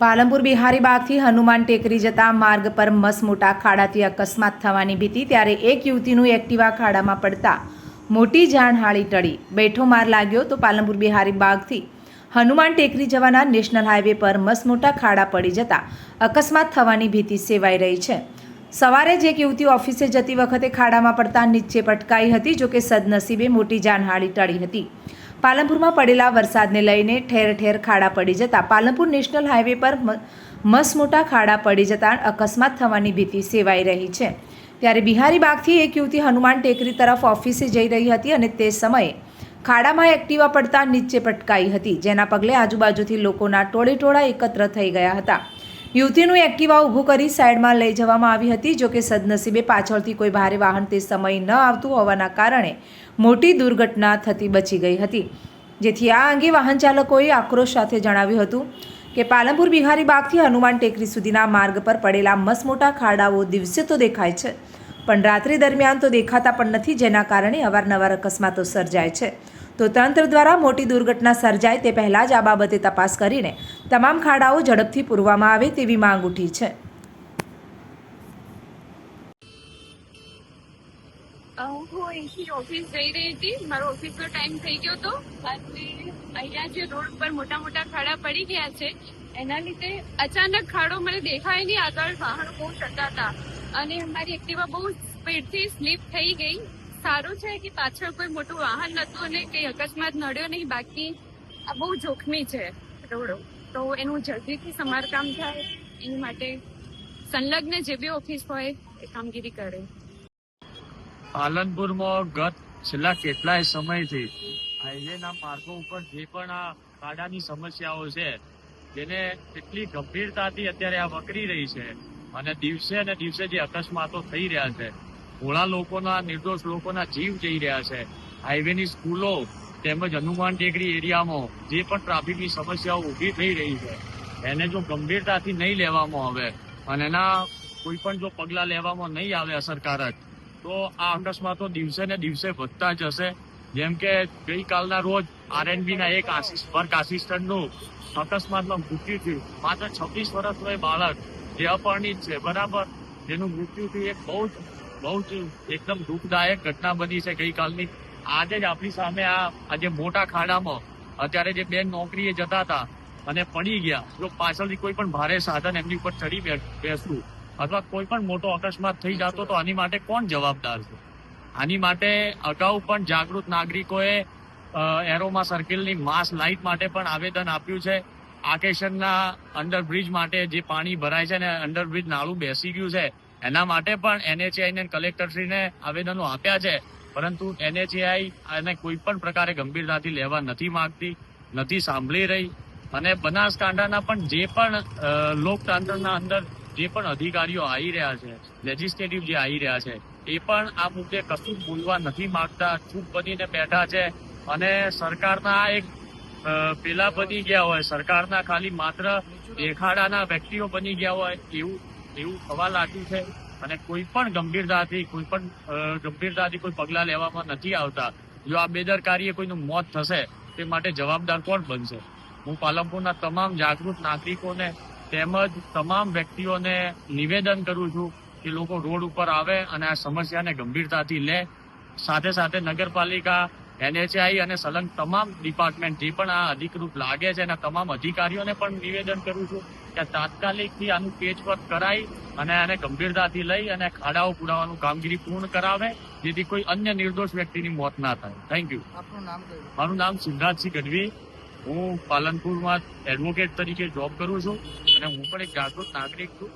પાલનપુર બિહારી બાગથી હનુમાન ટેકરી જતા માર્ગ પર મસમોટા ખાડાથી અકસ્માત થવાની ભીતિ ત્યારે એક યુવતીનું એક્ટિવા ખાડામાં પડતા મોટી જાનહાળી ટળી. બેઠો માર લાગ્યો તો પાલનપુર બિહારી બાગથી હનુમાન ટેકરી જવાના નેશનલ હાઈવે પર મસમોટા ખાડા પડી જતા અકસ્માત થવાની ભીતિ સેવાઈ રહી છે. સવારે જ એક યુવતી ઓફિસે જતી વખતે ખાડામાં પડતા નીચે પટકાઈ હતી, જોકે સદનસીબે મોટી જાનહાળી ટળી હતી. પાલનપુરમાં પડેલા વરસાદને લઈને ઠેર ઠેર ખાડા પડી જતા પાલનપુર નેશનલ હાઈવે પર મસમોટા ખાડા પડી જતા અકસ્માત થવાની ભીતિ સેવાઈ રહી છે. ત્યારે બિહારી બાગથી એક યુવતી હનુમાન ટેકરી તરફ ઓફિસે જઈ રહી હતી અને તે સમયે ખાડામાં એક્ટિવા પડતા નીચે પટકાઈ હતી, જેના પગલે આજુબાજુથી લોકોના ટોળે ટોળા એકત્ર થઈ ગયા હતા. યુવતીનું એક્ટિવા ઊભું કરી સાઈડમાં લઈ જવામાં આવી હતી જોકે સદનસીબે પાછળથી કોઈ ભારે વાહન તે સમય ન આવતું હોવાના કારણે મોટી દુર્ઘટના થતી બચી ગઈ હતી. જેથી આ અંગે વાહન ચાલકોએ આક્રોશ સાથે જણાવ્યું હતું કે પાલનપુર બિહારી બાગથી હનુમાન ટેકરી સુધીના માર્ગ પર પડેલા મસમોટા ખાડાઓ દિવસે તો દેખાય છે, પણ રાત્રિ દરમિયાન તો દેખાતા પણ નથી, જેના કારણે અવારનવાર અકસ્માતો સર્જાય છે. તો તંત્ર દ્વારા મોટી દુર્ઘટના સર્જાય તે પહેલાં જ આ બાબતે તપાસ કરીને તમામ ખાડાઓ ઝડપથી પૂરવામાં આવે તેવી માંગ ઉઠી છે. ઓફિસ જઈ રહી હતી. મારો ઓફિસનો ટાઈમ થઈ ગયો હતો. અને અહીંયા જે રોડ પર મોટા મોટા ખાડા પડી ગયા છે, એના લીધે અચાનક ખાડો મને દેખાય નહીં. આગળ વાહનો બહુ જતા હતા. અને મારી એક્ટિવા બહુ સ્પીડથી સ્લીપ થઈ ગઈ. સારું છે કે પાછળ કોઈ મોટું વાહન નતું અને કંઈ અકસ્માત નડ્યો નહીં, બાકી આ બહુ જોખમી છે રોડો. તો એનું જલ્દીથી સમારકામ થાય, એની માટે સંલગ્ન જે બી ઓફિસ હોય એ કામગીરી કરે. પાલનપુરમાં ગત છેલ્લા કેટલાય સમયથી હાઈવેના માર્ગો ઉપર જે પણ આ ખાડાની સમસ્યાઓ છે તેને કેટલી ગંભીરતાથી અત્યારે આ વકરી રહી છે અને દિવસે ને દિવસે જે અકસ્માતો થઈ રહ્યા છે ભોળા લોકોના નિર્દોષ લોકોના જીવ જઈ રહ્યા છે. હાઈવેની સ્કૂલો તેમજ હનુમાન ટેકરી એરિયામાં જે પણ ટ્રાફિકની સમસ્યાઓ ઊભી થઈ રહી છે, એને જો ગંભીરતાથી નહીં લેવામાં આવે અને એના કોઈ પણ જો પગલાં લેવામાં નહીં આવે અસરકારક, તો આ અકસ્માતો દિવસે ને દિવસે વધતા જશે. જેમ કે ગઈકાલના રોજ આરએનબીના એક વર્ક આસિસ્ટન્ટનું અકસ્માતમાં મૃત્યુ થયું. માત્ર છવ્વીસ વર્ષનો એ બાળક જે અપરિણિત છે, બરાબર? જેનું મૃત્યુ થયું એક બહુ જ બહુ જ એકદમ દુઃખદાયક ઘટના બની છે ગઈકાલની. આજે જ આપણી સામે આ આજે મોટા ખાડામાં અત્યારે જે બેન નોકરીએ જતા હતા અને પડી ગયા. જો પાછળથી કોઈ પણ ભારે સાધન એમની ઉપર ચડી બેસવું અથવા કોઈ પણ મોટો અકસ્માત થઈ જતો તો આની માટે કોણ જવાબદાર છે? આની માટે અગાઉ પણ જાગૃત નાગરિકોએ એરોમાં એરોમા સર્કલની માસ લાઇટ માટે પણ આવેદન આપ્યું છે. આકેશનના અંડરબ્રિજ માટે જે પાણી ભરાય છે ને અંડરબ્રિજ નાળું બેસી ગયું છે. એના માટે પણ એનએચઆઈ ને કલેક્ટરશ્રીને આવેદનો આપ્યા છે. પરંતુ એનએચએઆઈ આને કોઈ પણ પ્રકારે ગંભીરતાથી લેવા નથી માંગતી, નથી સાંભળી રહી અને બનાસકાંઠાના પણ જે પણ લોકતંત્રના અંદર જે પણ અધિકારીઓ આવી રહ્યા છે લેજિસ્લેટિવ જે આવી રહ્યા છે, એ પણ આ મુદ્દે કશું બોલવા નથી માંગતા. ચૂપ બનીને બેઠા છે અને સરકારના એક પેલા બની ગયા હોય, સરકારના ખાલી માત્ર દેખાડાના વ્યક્તિઓ બની ગયા હોય એવું એવું થવા લાગ્યું છે અને કોઈ પણ ગંભીરતાથી કોઈ પણ ગંભીરતાથી કોઈ પગલાં લેવામાં નથી આવતા. જો આ બેદરકારીએ કોઈનું મોત થશે, તે માટે જવાબદાર કોણ બનશે? હું પાલનપુરના તમામ જાગૃત નાગરિકોને તેમજ તમામ વ્યક્તિઓને નિવેદન કરું છું કે લોકો રોડ ઉપર આવે અને આ સમસ્યાને ગંભીરતાથી લે. સાથે સાથે નગરપાલિકા એનએચઆઈ અને સલંગ તમામ ડિપાર્ટમેન્ટ જે પણ આ અધિકૃત લાગે છે એના તમામ અધિકારીઓને પણ નિવેદન કરું છું કે તાત્કાલિકથી આનું પેચવર્ક કરાઈ અને આને ગંભીરતાથી લઈ અને ખાડાઓ પુરાવાનું કામગીરી પૂર્ણ કરાવે જેથી કોઈ અન્ય નિર્દોષ વ્યક્તિની મોત ના થાય. થેન્ક યુ મારું નામ સિદ્ધાર્થસિંહ ગઢવી. હું પાલનપુરમાં એડવોકેટ તરીકે જોબ કરું છું અને હું પણ એક જાગૃત નાગરિક છું.